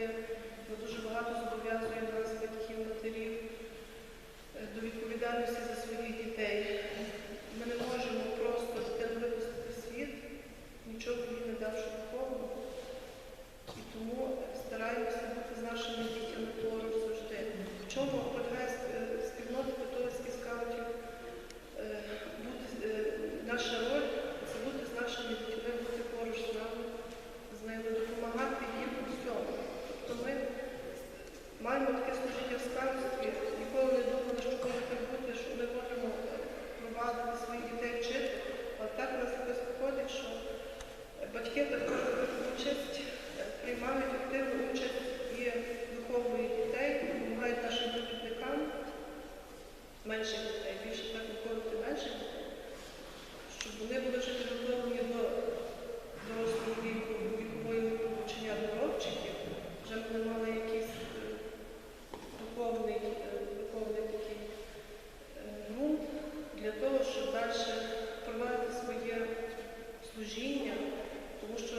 є, ми дуже багато зобов'язуємо нас, батьків, матерів, е, до відповідальності за своїх дітей. Ми не можемо просто дитину випустити світ, нічого їй не давши духовно. І тому стараємося бути з нашими. Маємо таке служіння в старості, ніколи не думали, що може так бути, що ми можемо е, провадити своїх дітей вчити, але так у нас якось виходить, що батьки так далі провадити своє служіння, тому що